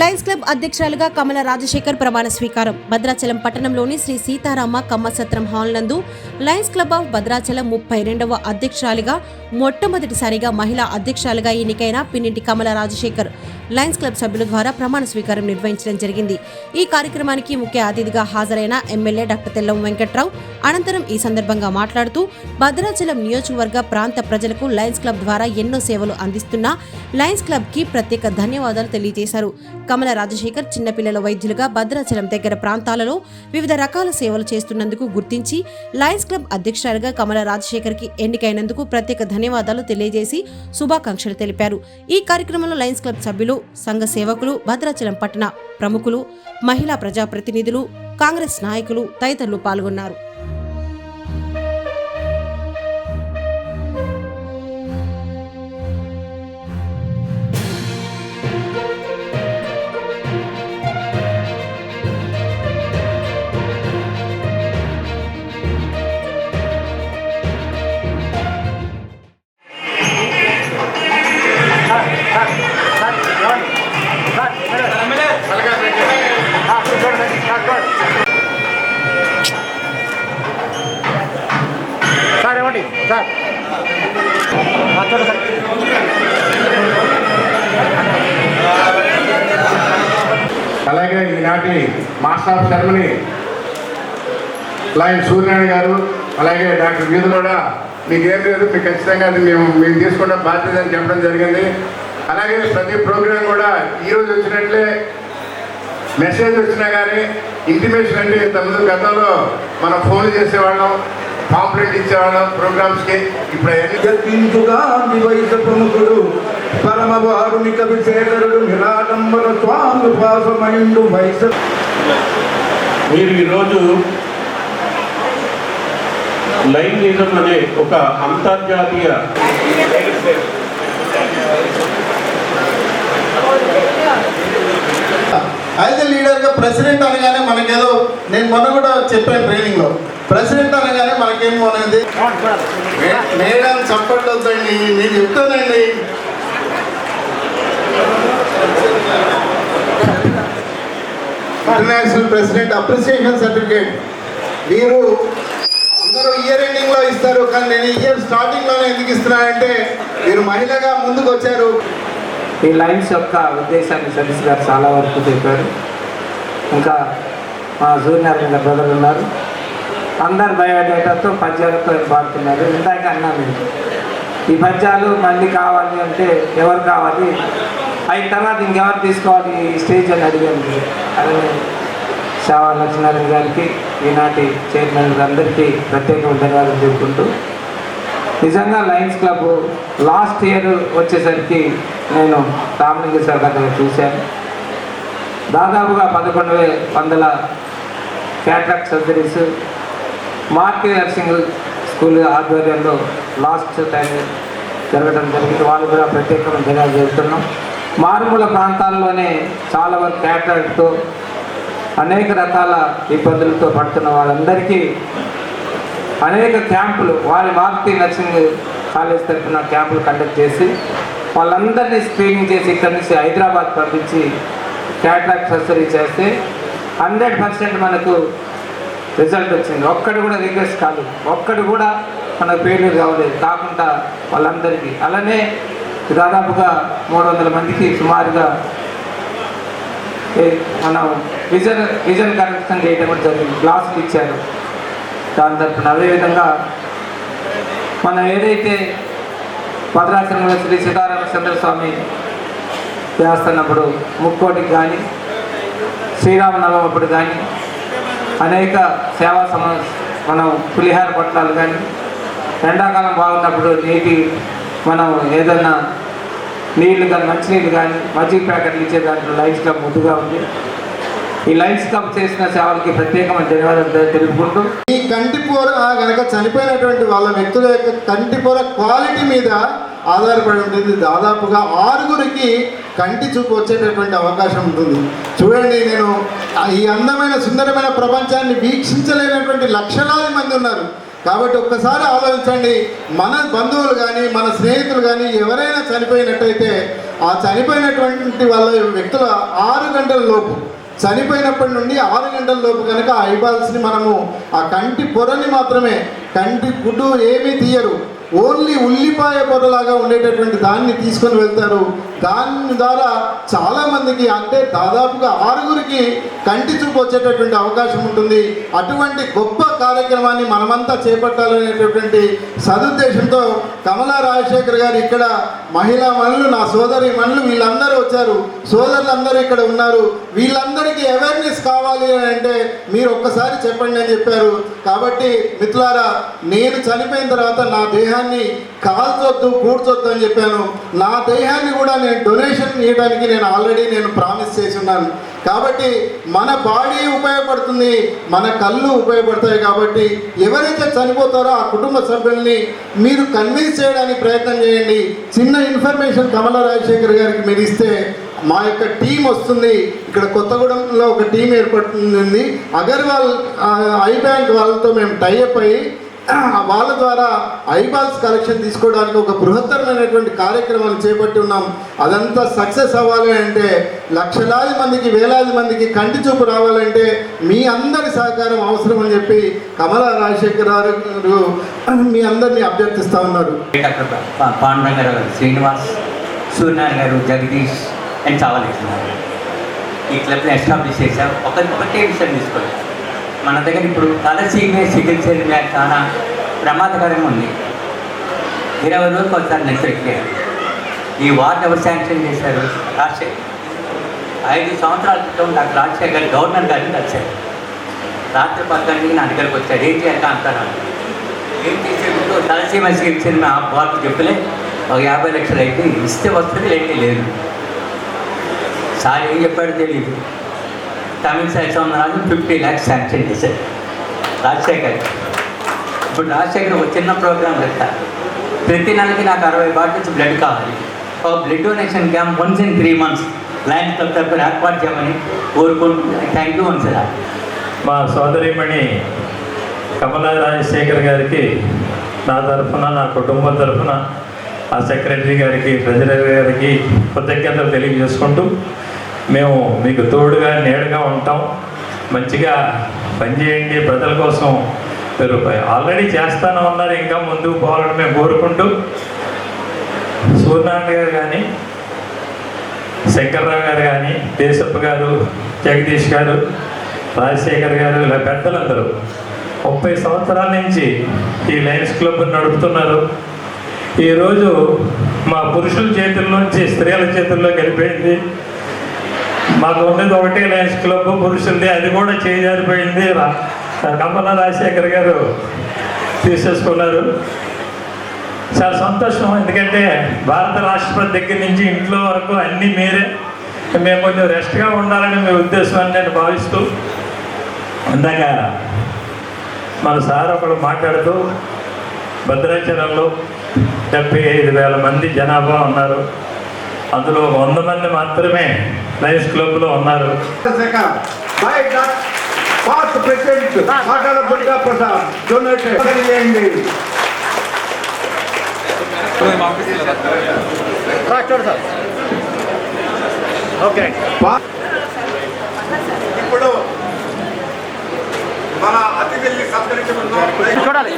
Lions club అధ్యక్షురాలుగా కమల రాజశేఖర్ ప్రమాణ స్వీకారం. భద్రాచలం పట్టణంలోని శ్రీ సీతారామ కమ్మసత్రం హాల్ నందు లయన్స్ క్లబ్ ఆఫ్ భద్రాచలం ముప్పై రెండవ అధ్యక్షురాలుగా మొట్టమొదటిసారిగా మహిళా అధ్యక్షురాలుగా ఎన్నికైన పిన్నింటి కమల రాజశేఖర్ లయన్స్ క్లబ్ సభ్యుల ద్వారా ప్రమాణ స్వీకారం నిర్వహించడం జరిగింది. ఈ కార్యక్రమానికి ముఖ్య అతిథిగా హాజరైన ఎమ్మెల్యే డాక్టర్ తెల్లం వెంకట్రావు అనంతరం ఈ సందర్భంగా మాట్లాడుతూ భద్రాచలం నియోజకవర్గ ప్రాంత ప్రజలకు లయన్స్ క్లబ్ ద్వారా ఎన్నో సేవలు అందిస్తున్న లయన్స్ క్లబ్కి ప్రత్యేక ధన్యవాదాలు తెలియజేశారు. కమల రాజశేఖర్ చిన్నపిల్లల వైద్యులుగా భద్రాచలం దగ్గర ప్రాంతాలలో వివిధ రకాల సేవలు చేస్తున్నందుకు గుర్తించి లయన్స్ క్లబ్ అధ్యక్షురాలుగా కమల రాజశేఖర్కి ఎన్నికైనందుకు ప్రత్యేక ధన్యవాదాలు తెలియజేసి శుభాకాంక్షలు తెలిపారు. ఈ కార్యక్రమంలో లయన్స్ క్లబ్ సభ్యులు సంఘ సేవకులు భద్రాచలం పట్టణ ప్రముఖులు మహిళా ప్రజాప్రతినిధులు కాంగ్రెస్ నాయకులు తదితరులు పాల్గొన్నారు. అలాగే ఈనాటి master of ceremony Lion Suryanarayana garu అలాగే డాక్టర్ వీధులోడ మీకు ఏం లేదు మీకు ఖచ్చితంగా అది మేము మేము తీసుకున్న బాధ్యత అని చెప్పడం జరిగింది. అలాగే ప్రతి ప్రోగ్రాం కూడా ఈరోజు వచ్చినట్లే మెసేజ్ వచ్చినా కానీ ఇంటిమేషన్ అంటే ఇంతకుముందు గతంలో మనం ఫోన్ చేసేవాళ్ళం. పాంప్లెట్ ఇచ్చేవాళ్ళం ప్రోగ్రామ్స్కి ఇప్పుడు అవన్నీ జపించుగా వయస ప్రముఖుడు పరమ వారుని కవి శేఖరుడు నిరాడంబర స్వామి పాసమైండు వయస మీరు ఈరోజు లైంగిజం అనే ఒక అంతర్జాతీయ యాజ్ ఎ లీడర్గా ప్రెసిడెంట్ అనగానే మనకేదో నేను మొన్న కూడా చెప్పాను ట్రైనింగ్లో. ప్రెసిడెంట్ అనగానే మనకేం అనేది మేడం చప్పట్లు వద్దండి నేను చెప్తానండి. International president appreciation certificate. మీరు అందరూ ఇయర్ ఎండింగ్లో ఇస్తారు కానీ నేను ఇయర్ స్టార్టింగ్లోనే ఎందుకు ఇస్తున్నానంటే మీరు మహిళగా ముందుకు వచ్చారు ఈ లైన్స్ యొక్క ఉద్దేశాన్ని సతీష్ గారు చాలా వరకు చెప్పారు. ఇంకా మా జూనియర్ మీద బ్రదర్ ఉన్నారు. అందరు బయోడేటాతో పద్యాలతో పాడుతున్నారు. ఇందాక అన్నా నేను. ఈ పద్యాలు మళ్ళీ కావాలి అంటే ఎవరు కావాలి? అయిన తర్వాత ఇంకెవరు తీసుకోవాలి? ఈ స్టేజ్ అని అడిగాను అదే శావా లక్ష్మీనారాయణ గారికి ఈనాటి చైర్మన్ అందరికీ ప్రత్యేకమైన ధన్యవాదాలు చెప్పుకుంటూ నిజంగా లయన్స్ క్లబ్ లాస్ట్ ఇయర్ వచ్చేసరికి నేను రామలింగ సార్ దగ్గర చూశాను. దాదాపుగా పదకొండు వందల క్యాట్రాక్ట్ సర్జరీస్ మార్కి నర్సింగ్ స్కూల్ ఆధ్వర్యంలో లాస్ట్ టైం జరగడం జరిగింది. వాళ్ళు కూడా ప్రత్యేకమైన ధన్యవాదాలు చెబుతున్నాం మారుమూల ప్రాంతాల్లోనే చాలా వరకు క్యాటరాక్ట్తో అనేక రకాల ఇబ్బందులతో పడుతున్న వాళ్ళందరికీ అనేక క్యాంపులు వారి మార్తి నర్సింగ్ కాలేజ్ తరఫున క్యాంపులు కండక్ట్ చేసి వాళ్ళందరినీ స్క్రీనింగ్ చేసి ఇక్కడి నుంచి హైదరాబాద్ పంపించి క్యాట్రాక్ట్ సర్జరీ చేస్తే హండ్రెడ్ పర్సెంట్ మనకు రిజల్ట్ వచ్చింది. ఒక్కడు కూడా రిగ్రెస్ కాదు. ఒక్కడు కూడా మన పేర్లు కావలేదు కాకుండా వాళ్ళందరికీ. అలానే దాదాపుగా మూడు వందల మందికి సుమారుగా మనం విజన్ విజన్ కరెక్షన్ చేయడం కూడా జరిగింది. గ్లాసులు ఇచ్చారు. దాని తరఫున అదేవిధంగా మనం ఏదైతే భద్రాచలంలో శ్రీ సీతారామచంద్ర స్వామి చేస్తున్నప్పుడు ముక్కోటికి కానీ శ్రీరామనవమి అప్పుడు కానీ అనేక సేవా సమ మనం పులిహార పట్టాలు కానీ ఎండాకాలం బాగున్నప్పుడు నీటి మనం ఏదన్నా నీళ్ళు కానీ మంచినీళ్ళు కానీ మజ్జిగ ప్యాకెట్లు ఇచ్చే దాంట్లో లైన్స్ క్లబ్ ముద్దుగా ఉంది. ఈ లైన్స్ క్లబ్ చేసిన సేవలకి ప్రత్యేకమైన ధన్యవాదాలు తెలుపుకుంటూ. ఈ కంటిపూర కనుక చనిపోయినటువంటి వాళ్ళ వ్యక్తుల యొక్క కంటిపూర క్వాలిటీ మీద ఆధారపడి ఉంటుంది. దాదాపుగా ఆరుగురికి కంటి చూపు వచ్చేటటువంటి అవకాశం ఉంటుంది. చూడండి నేను ఈ అందమైన సుందరమైన ప్రపంచాన్ని వీక్షించలేనటువంటి లక్షలాది మంది ఉన్నారు. కాబట్టి ఒక్కసారి ఆలోచించండి మన బంధువులు కానీ మన స్నేహితులు కానీ ఎవరైనా చనిపోయినట్టయితే ఆ చనిపోయినటువంటి వాళ్ళ వ్యక్తుల ఆరు గంటల లోపు చనిపోయినప్పటి నుండి ఆరు గంటల లోపు కనుక ఐబాల్స్ని మనము ఆ కంటి పొరని మాత్రమే కంటి గుడ్డు ఏమీ తీయరు. ఓన్లీ ఉల్లిపాయ పొరలాగా ఉండేటటువంటి దాన్ని తీసుకొని వెళ్తారు. దాని ద్వారా చాలా మందికి అంటే దాదాపుగా ఆరుగురికి కంటి చూపు వచ్చేటటువంటి అవకాశం ఉంటుంది. అటువంటి గొప్ప కార్యక్రమాన్ని మనమంతా చేపట్టాలనేటటువంటి సదుద్దేశంతో కమలా రాజశేఖర్ గారు ఇక్కడ మహిళా మనులు నా సోదరి మనులు వీళ్ళందరూ వచ్చారు. సోదరులందరూ ఇక్కడ ఉన్నారు. వీళ్ళందరికీ అవేర్నెస్ కావాలి అని అంటే మీరు ఒక్కసారి చెప్పండి అని చెప్పారు. కాబట్టి మిత్రులారా నేను చనిపోయిన తర్వాత నా దేహాన్ని కాల్చొద్దు కూర్చొద్దు అని చెప్పాను. నా దేహాన్ని కూడా నేను డొనేషన్ ఇవ్వడానికి నేను ఆల్రెడీ నేను ప్రామిస్ చేసి ఉన్నాను. కాబట్టి మన బాడీ ఉపయోగపడుతుంది మన కళ్ళు ఉపయోగపడతాయి కాబట్టి ఎవరైతే చనిపోతారో ఆ కుటుంబ సభ్యుల్ని మీరు కన్విన్స్ చేయడానికి ప్రయత్నం చేయండి. చిన్న ఇన్ఫర్మేషన్ కమల రాజశేఖర్ గారికి మీరు ఇస్తే మా యొక్క టీం వస్తుంది. ఇక్కడ కొత్తగూడెంలో ఒక టీం ఏర్పడుతుంది. అగర్వాల్ ఐ బ్యాంక్ వాళ్ళతో మేము టైఅప్ అయ్యి వాళ్ళ ద్వారా ఐబాల్స్ కలెక్షన్ తీసుకోవడానికి ఒక బృహత్తరమైనటువంటి కార్యక్రమాన్ని చేపట్టి ఉన్నాం. అదంతా సక్సెస్ అవ్వాలి అంటే లక్షలాది మందికి వేలాది మందికి కంటి చూపు రావాలంటే మీ అందరి సహకారం అవసరం అని చెప్పి కమలా రాజశేఖర్ గారు మీ అందరినీ అభ్యర్థిస్తా ఉన్నారు. డాక్టర్ గారు శ్రీనివాస్ సూర్యనారాయణ గారు జగదీష్ అండ్ చావాలి ఈ క్లబ్ని ఎస్టాబ్లిష్ చేశారు. ఒక ఒకటే విషయం తీసుకోవాలి. మన దగ్గర ఇప్పుడు తలసీమే చికిత్స చాలా ప్రమాదకరంగా ఉంది. ఇరవై రోజులకు ఒకసారి నెక్స్ట్ ఈ వార్డు ఎవరు శాంక్షన్ చేశారు రాజశేఖర్. ఐదు సంవత్సరాల క్రితం నాకు రాజశేఖర్ గవర్నర్ గారిని వచ్చారు రాత్రి పక్కన నా దగ్గరకు వచ్చాడు. ఏం చేయాలి అంటారు? ఏం చేసేందుకు తలసీమ చికిత్సలు మా వార్డు చెప్పలే ఒక యాభై లక్షలు అయితే ఇస్తే వస్తుంది లేకపోతే లేదు. సార్ ఏం చెప్పాడో తెలియదు తమిళ సంవత్సరాలు ఫిఫ్టీ ల్యాక్స్ శాంక్షన్ చేశారు రాజశేఖర్. ఇప్పుడు రాజశేఖర్ ఒక చిన్న ప్రోగ్రాం పెడతా. ప్రతి నెలకి నాకు అరవై బాటిల్స్ బ్లడ్ కావాలి. ఒక blood donation camp once in three months Lions Club తరఫున ఏర్పాటు చేయమని కోరుకుంటున్నాను థ్యాంక్ యూ వన్స్ సార్ మా సోదరిమణి కమలా రాజశేఖర్ గారికి నా తరఫున నా కుటుంబం తరఫున ఆ సెక్రటరీ గారికి ట్రెజరర్ గారికి కృతజ్ఞతలు తెలియజేసుకుంటూ మేము మీకు తోడుగా నీడగా ఉంటాం. మంచిగా పనిచేయండి ప్రజల కోసం మీరు ఆల్రెడీ చేస్తానే ఉన్నారు. ఇంకా ముందుకు పోవాలని మేము కోరుకుంటూ సూర్యనారాయణ గారు కానీ శంకర్రావు గారు కానీ దేశప్ప గారు జగదీష్ గారు రాజశేఖర్ గారు ఇలా పెద్దలందరూ ముప్పై సంవత్సరాల నుంచి ఈ లయన్స్ క్లబ్ నడుపుతున్నారు. ఈరోజు మా పురుషుల చేతుల్లోంచి స్త్రీల చేతుల్లో గడిపేది మాకు ఉన్నది ఒకటే లయన్స్ క్లబ్ పురుషులది. అది కూడా చేజారిపోయింది రా- కమల రాజశేఖర్ గారు తీసేసుకున్నారు. చాలా సంతోషం. ఎందుకంటే భారత రాష్ట్రపతి దగ్గర నుంచి ఇంట్లో వరకు అన్నీ మీరే. మేము కొంచెం రెస్ట్గా ఉండాలని మీ ఉద్దేశం అని నేను భావిస్తూ ఇందాక మన సార్ ఒకడు మాట్లాడుతూ భద్రాచలంలో డెబ్బై ఐదు వేల మంది జనాభా ఉన్నారు. అందులో వంద మంది మాత్రమే లయన్స్ క్లబ్లో ఉన్నారు. బై పాస్ట్ ప్రెసిడెంట్ మాటల దుర్గా ప్రసాద్ డొనేట్ చేయండి. చూడు సార్ ఓకే. ఇప్పుడు మన అతిథుల్ని సత్కరించకుండా చూడాలి.